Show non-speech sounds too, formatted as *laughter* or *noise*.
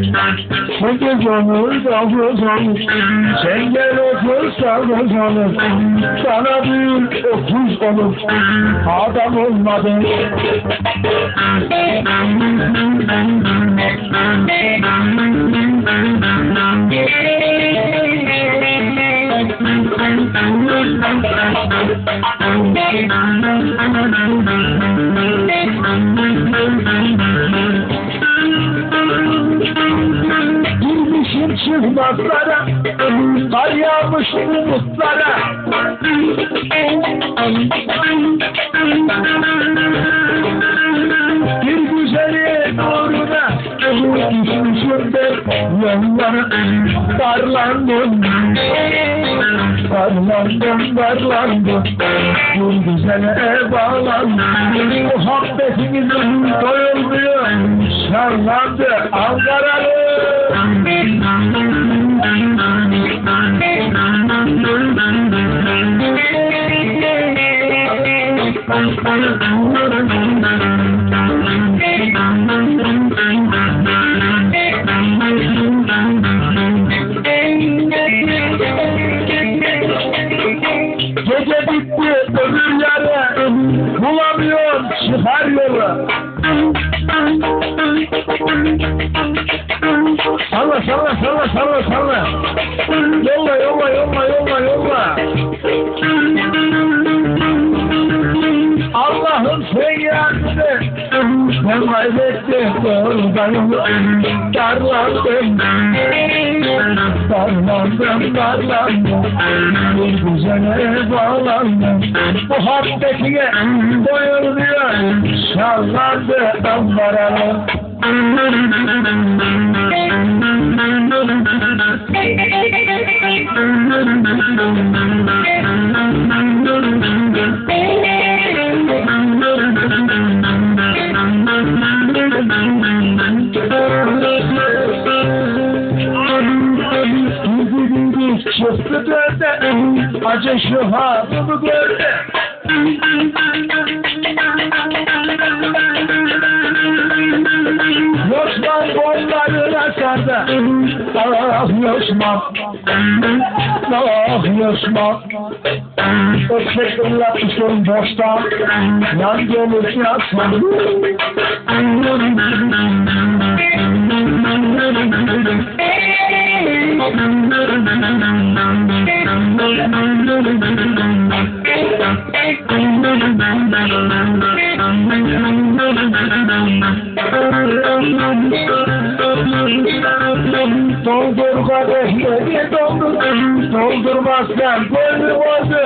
De gönül davranır Sen gel otur sarılır Sana bir öküz olur Adam olmadın Girmişim *laughs* çıkmazlara Kar yağmış umutlara. Bir güzelin uğruna Düşmüşüm de yollara Darlandım Darlandım, darlandım Bir güzele bağlandım Muhabbetiniz doyulmuyor. Şarlandı Ankaralı Gẹ́gẹ́ bí pé salla salla Yolla yolla yolla yolla yolla. Allah'ım yardım et Ben kaybettim. Doğrudan Darlandım Darlandım darlandım Bir güzele bağlandım. Muhabbetine doyulmuyor Şallandı dambaralı Çıktı dörde Acı şu ha bu bu gördü. yerde Sağlaşmak Sağlaşmak Öpmekler tutun boşta Yan gelip yatmak Thank you. Doldurma bekledi doldurur, doldurmazsan my oldu.